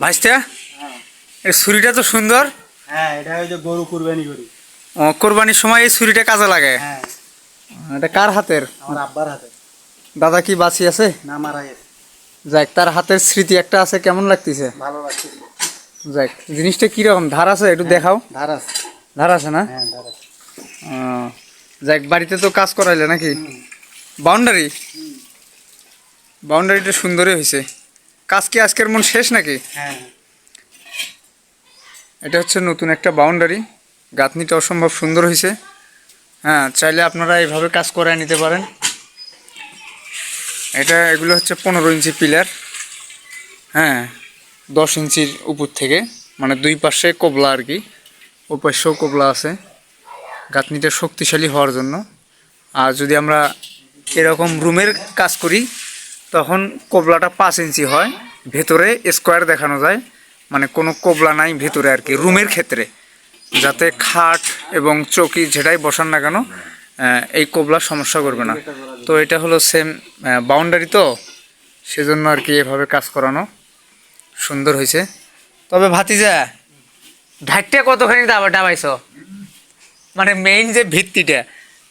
ভাইস্তা হ্যাঁ এই ছুরিটা তো সুন্দর। হ্যাঁ এটা ওই যে গরু কুরবানি করি। ও, কোরবানির সময় এই ছুরিটা কাজে লাগে? হ্যাঁ। এটা কার হাতের? আমার আব্বার হাতে দাদা কি বাঁচি আছে? না মারা গেছে। যাক তার হাতের স্মৃতি একটা আছে কেমন লাগতেছে? ভালো লাগছে যাক জিনিসটা কীরকম? ধার আছে একটু দেখাও। ধার আছে। ধার আছে না? হ্যাঁ ধার আছে। যাক বাড়িতে তো কাজ করাইলে নাকি? বাউন্ডারি? বাউন্ডারিটা সুন্দরই হয়েছে। কাজ কি আজকের মন শেষ নাকি? হ্যাঁ। এটা হচ্ছে নতুন একটা বাউন্ডারি গাঁথনিটা অসম্ভব সুন্দর হয়েছে হ্যাঁ চাইলে আপনারা এইভাবে কাজ করে নিতে পারেন। এটা এগুলো হচ্ছে পনেরো ইঞ্চি পিলার। হ্যাঁ দশ ইঞ্চির উপর থেকে। মানে দুই পাশে কোবলা আর কি। ওই পাশেও কোবলা আছে। গাঁথনিটা শক্তিশালী হওয়ার জন্য। আর যদি আমরা এরকম রুমের কাজ করি তখন কোবলাটা পাঁচ ইঞ্চি হয়। ভেতরে স্কোয়ার দেখানো যায়। মানে কোনো কোবলা নাই ভেতরে আর কি, রুমের ক্ষেত্রে। যাতে খাট এবং চৌকি যেটাই বসান না কেন এই কোবলা সমস্যা করবে না। তো এটা হলো সেম বাউন্ডারি তো। সেজন্য আর কি এভাবে কাজ করানো সুন্দর হয়েছে। তবে ভাতিজা, ঢাকটা কতখানি দাবা ডাবাইছ মানে মেইন যে ভিত্তিটা।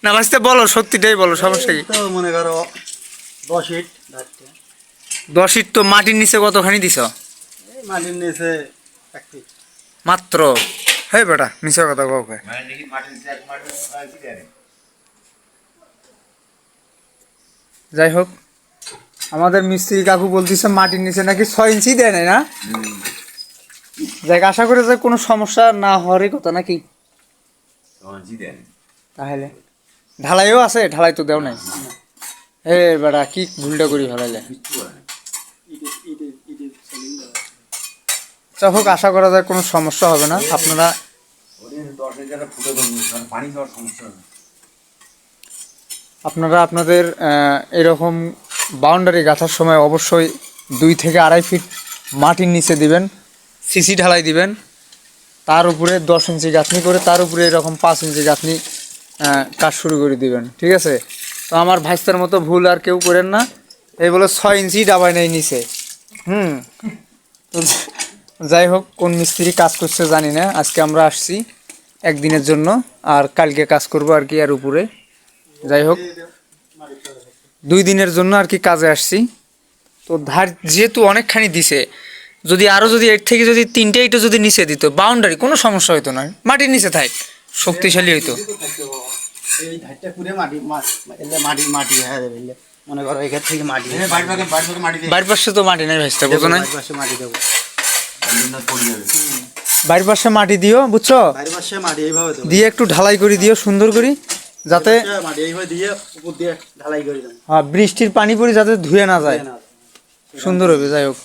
না বলো, সত্যিটাই বলো, সমস্যা কি? মনে করো দশ ইট ধারতে দশ ইট তো মাটির নিচে কতখানি দিছ? মাটির নিচে মাত্র? হ্যাঁ বেটা মিশা কথা কাউকে যাই হোক আমাদের মিস্ত্রি কাকু বলতেছে মাটির নিচে নাকি ছয় ইঞ্চি দেয় নাই না? যাই আশা করে যে কোনো সমস্যা না হওয়ারই কথা নাকি? তাহলে। ঢালাইও আছে ঢালাই তো দেও নাই। হে বেটা কি ভুলটা করি ফেলাইলে ইটে ইটে ইটে সেলিং দেওয়া। যা হোক, আশা করা যায় কোনো সমস্যা হবে না। আপনারা আপনারা আপনাদের এরকম বাউন্ডারি গাঁথার সময় অবশ্যই দুই থেকে আড়াই ফিট মাটির নিচে দিবেন সিসি ঢালাই দিবেন। তার উপরে দশ ইঞ্চি গাঁথনি করে তার উপরে এরকম পাঁচ ইঞ্চি গাঁথনি কাজ শুরু করে দিবেন, ঠিক আছে? তো আমার ভাইস্তার মতো ভুল আর কেউ করেন না। এই বলে ছয় ইঞ্চি ডাবাই নেই নিচে। হুম। যাই হোক কোন মিস্ত্রি কাজ করছে জানি না। আজকে আমরা আসছি একদিনের জন্য আর কালকে কাজ করব আর কি আর উপরে। যাই হোক দুই দিনের জন্য আর কি কাজে আসছি। তো ধার যেহেতু অনেকখানি দিছে যদি আরও যদি এর থেকে যদি তিনটে ইটও যদি নিচে দিত বাউন্ডারি কোনো সমস্যা হইতো না। মাটির নিচে থাক শক্তিশালী হইতো। হয়ে যাবে এলে। মনে করো এখান থেকে মাটি। বাড়ির পাশে তো মাটি নাই ভাইসটা বুঝো না মাটি দেবো। বাড়ির পাশে মাটি দিও বুঝছ? দিয়ে একটু ঢালাই করে দিও সুন্দর করে যাতে মাটি এইভাবে দিয়ে উপর দিয়ে ঢালাই করে দেবো। হ্যাঁ, বৃষ্টির পানি পড়ে যাতে ধুয়ে না যায়। সুন্দর হবে যাই হোক।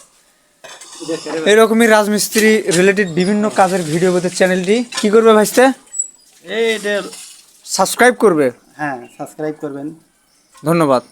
এরকমই রাজমিস্ত্রি রিলেটেড বিভিন্ন কাজের ভিডিও পেতে চ্যানেলটি কি করবে ভাইস্তে? এইটা সাবস্ক্রাইব করবে। হ্যাঁ সাবস্ক্রাইব করবেন। ধন্যবাদ।